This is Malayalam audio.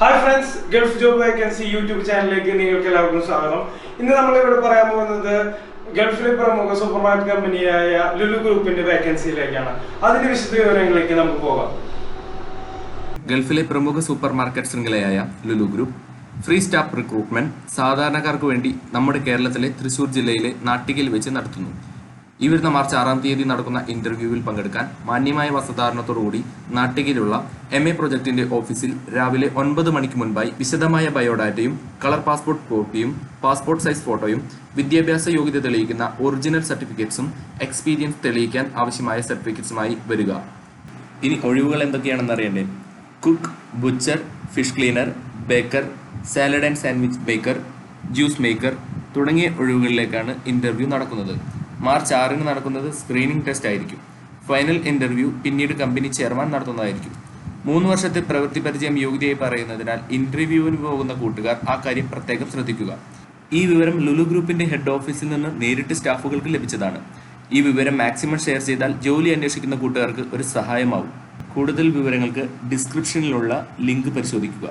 Hi friends gulf job vacancy YouTube ചാനലിലേക്ക് നിങ്ങൾക്ക് എല്ലാവർക്കും സ്വാഗതം. ഇന്ന് നമ്മളിവിടെ പറയാൻ പോകുന്നത് ഗൾഫിലെ പ്രമുഖ സൂപ്പർ മാർക്കറ്റ് കമ്പനിയായ ലുലു ഗ്രൂപ്പിന്റെ വേക്കൻസിയിലേക്കാണ് അതിന്റെ വിശദ വിവരങ്ങളിലേക്ക് നമുക്ക് പോകാം. ഗൾഫിലെ പ്രമുഖ super market ശൃംഖലയായ Lulu group free staff recruitment സാധാരണക്കാർക്ക് വേണ്ടി നമ്മുടെ കേരളത്തിലെ തൃശൂർ ജില്ലയിലെ നാട്ടികയിൽ വെച്ച് നടത്തുന്നു. ഈ വരുന്ന മാർച്ച് ആറാം തീയതി നടക്കുന്ന ഇന്റർവ്യൂവിൽ പങ്കെടുക്കാൻ മാന്യമായ വസ്ത്രധാരണത്തോടുകൂടി നാട്ടികയിലുള്ള എം എ പ്രൊജക്ടിന്റെ ഓഫീസിൽ രാവിലെ ഒൻപത് മണിക്ക് മുൻപായി വിശദമായ ബയോഡാറ്റയും കളർ പാസ്പോർട്ട് കോപ്പിയും പാസ്പോർട്ട് സൈസ് ഫോട്ടോയും വിദ്യാഭ്യാസ യോഗ്യത തെളിയിക്കുന്ന ഒറിജിനൽ സർട്ടിഫിക്കറ്റ്സും എക്സ്പീരിയൻസ് തെളിയിക്കാൻ ആവശ്യമായ സർട്ടിഫിക്കറ്റ്സുമായി വരിക. ഇനി ഒഴിവുകൾ എന്തൊക്കെയാണെന്ന് അറിയണ്ടേ? Cook butcher fish cleaner baker salad and sandwich baker juice maker തുടങ്ങിയ ഒഴിവുകളിലേക്കാണ് ഇന്റർവ്യൂ നടക്കുന്നത്. മാർച്ച് ആറിന് നടക്കുന്നത് സ്ക്രീനിംഗ് ടെസ്റ്റ് ആയിരിക്കും. ഫൈനൽ ഇന്റർവ്യൂ പിന്നീട് കമ്പനി ചെയർമാൻ നടത്തുന്നതായിരിക്കും. മൂന്ന് വർഷത്തെ പ്രവൃത്തി പരിചയം യോഗ്യതയായി പറയുന്നതിനാൽ ഇന്റർവ്യൂവിന് പോകുന്ന കൂട്ടുകാർ ആ കാര്യം പ്രത്യേകം ശ്രദ്ധിക്കുക. ഈ വിവരം ലുലു ഗ്രൂപ്പിന്റെ ഹെഡ് ഓഫീസിൽ നിന്ന് നേരിട്ട് സ്റ്റാഫുകൾക്ക് ലഭിച്ചതാണ്. ഈ വിവരം മാക്സിമം ഷെയർ ചെയ്താൽ ജോലി അന്വേഷിക്കുന്ന കൂട്ടുകാർക്ക് ഒരു സഹായമാവും. കൂടുതൽ വിവരങ്ങൾക്ക് ഡിസ്ക്രിപ്ഷനിലുള്ള ലിങ്ക് പരിശോധിക്കുക.